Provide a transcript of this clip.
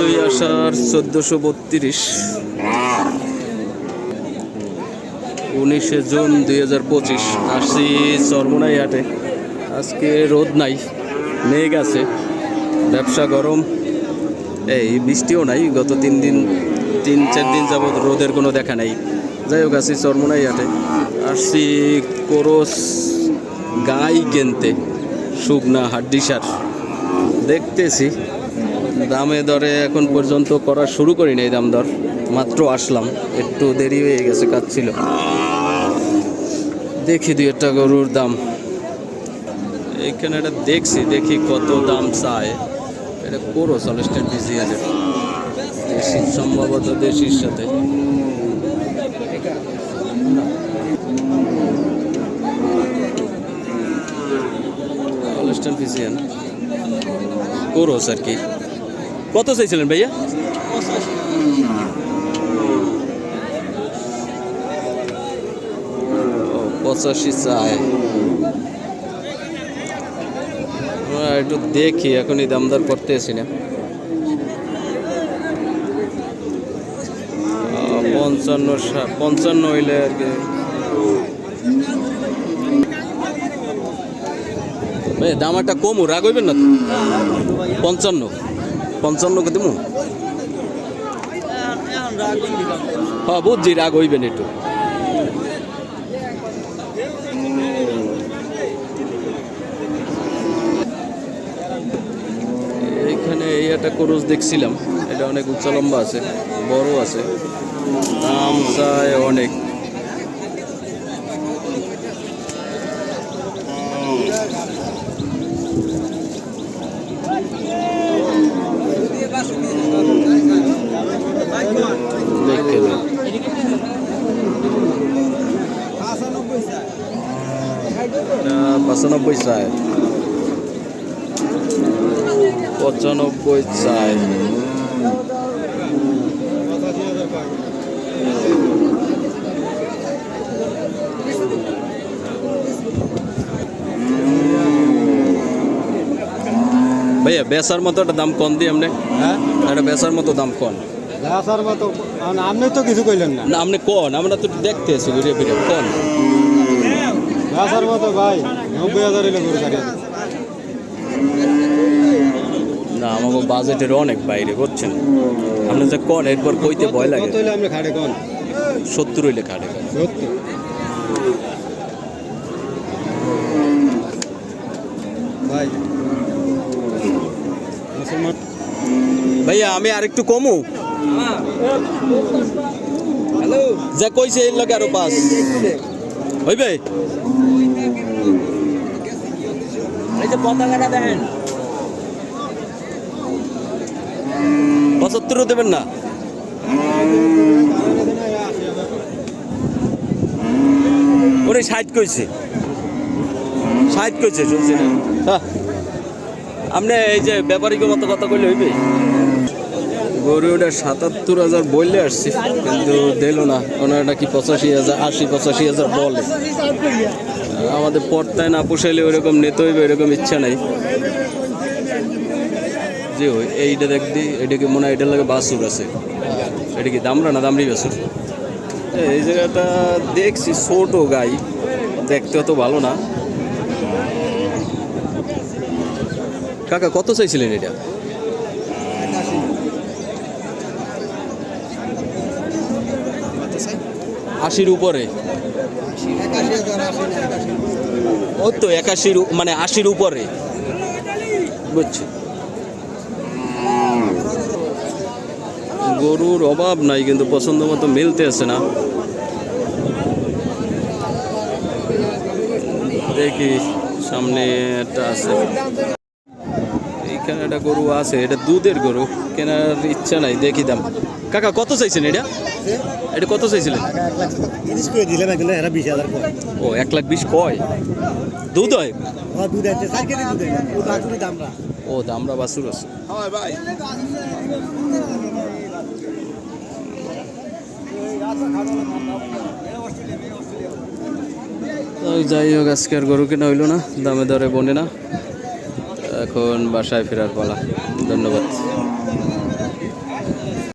পাঁচই আষাঢ় চোদ্দোশো বত্রিশ। উনিশে জুন দুই হাজার পঁচিশ। আসছি চরমোনাই হাটে। আজকে রোদ নাই, মেঘ আছে, ব্যবসা গরম। এই বৃষ্টিও নাই, গত তিন দিন, তিন চার দিন যাবৎ রোদের কোনো দেখা নাই। যাই হোক আছি চরমোনাই হাটে। আসছি কোরস গাই কিনতে, শুকনা হাড্ডি সার দেখতেছি। দামে দরে এখন পর্যন্ত করা শুরু করিনি এই দাম দর। মাত্র আসলাম। একটু দেরি হয়ে গেছে, কাজ ছিল। দেখি দুই একটা গরুর দাম। এইখানে এটা দেখছি, দেখি কত দাম চায়। এটা করো সলেস্টের বিজি আছে। দেশি, সম্ভবত দেশির সাথে। সলেস্টান ফিজিয়ান কোরস আর কি কত চাইছিলেন ভাইয়া? পঁচাশি চায় একটু দেখি এখন এই দামদার করতে এসি না পঞ্চান্ন পঞ্চান্ন হইলে আর কি। দাম একটা কমু রাগ হইবেন না? পঞ্চান্ন। পঞ্চান্ন কে দিমু? হ্যাঁ বুঝছি রাগ হইবেন একটু। এইখানে এই একটা করস দেখছিলাম। এটা অনেক উচ্চ লম্বা আছে, বড় আছে। দাম চায় অনেক দেখতে হবে। এটা পঁচানব্বই চায় পঁচানব্বই চায় ভাইয়া বেসার মতো একটা দাম কম দিই আপনি হ্যাঁ? একটা বেসার মতো দাম কম আসার মতো আপনি তো কিছু কইলেন না। না আপনি কন আমরা তো দেখতে আছি ঘুরে ফিরে কন। আসার মতো ভাই নব্বই হাজার এলো করে সারিয়ে দিন। না আমাকে বাজেটের অনেক বাইরে বুঝছেন? আপনি যে কন এরপর কইতে ভয় লাগে। কত হইলে আপনি খাড়ে কোন? সত্তর হইলে খাটে ভাই মুসলমান। ভাইয়া আমি আরেকটু কমু? হ্যালো যা কইছে এর লাগে আরও পাস হইবে এই যে পতাকাটা দেখেন। পঁচাত্তরও দেবেন না। ওরে ষাট কইছে। ষাট কইছে শুনছি না হ্যাঁ। আপনি এই যে ব্যাপারীকে মতো কথা কইলে হইবে? গরু ওটা সাতাত্তর হাজার বললে আসছি, কিন্তু দিল না। ওনারটা কি পঁচাশি হাজার, আশি, পঁচাশি হাজার বলে। আমাদের পর্তায় না পোষাইলে ওইরকম নিতে হইবে এরকম ইচ্ছা নাই। যে ওই এইটা দেখবি, এটা কি মনে হয় এটার লাগে বাসুর আছে। এটা কি দামরা না দামরি বাসুর এই জায়গাটা দেখছি, ছোট গাই। দেখতে অত ভালো না। কাকা, কত চাইছিলেন এটা? আশির উপরে। ও তো একাশির মানে আশির উপরে। বুঝছি। গরুর অভাব নাই, কিন্তু পছন্দ মতো মিলতে আছে না। দেখি, সামনে একটা আছে। এইখানে একটা গরু আছে? এটা দুধের গরু, কেনার ইচ্ছা নাই, দেখি দাম। কাকা, কত চাইছেন এটা? এটা কত চাইছিলেন? ও, এক লাখ বিশ কয়? দুধ হয়? ও, দামরা বাসুর আছে। যাই হোক, আজকে আর গরু কেনা হইল না, দামে দরে বনে না। এখন বাসায় ফেরার পালা। ধন্যবাদ।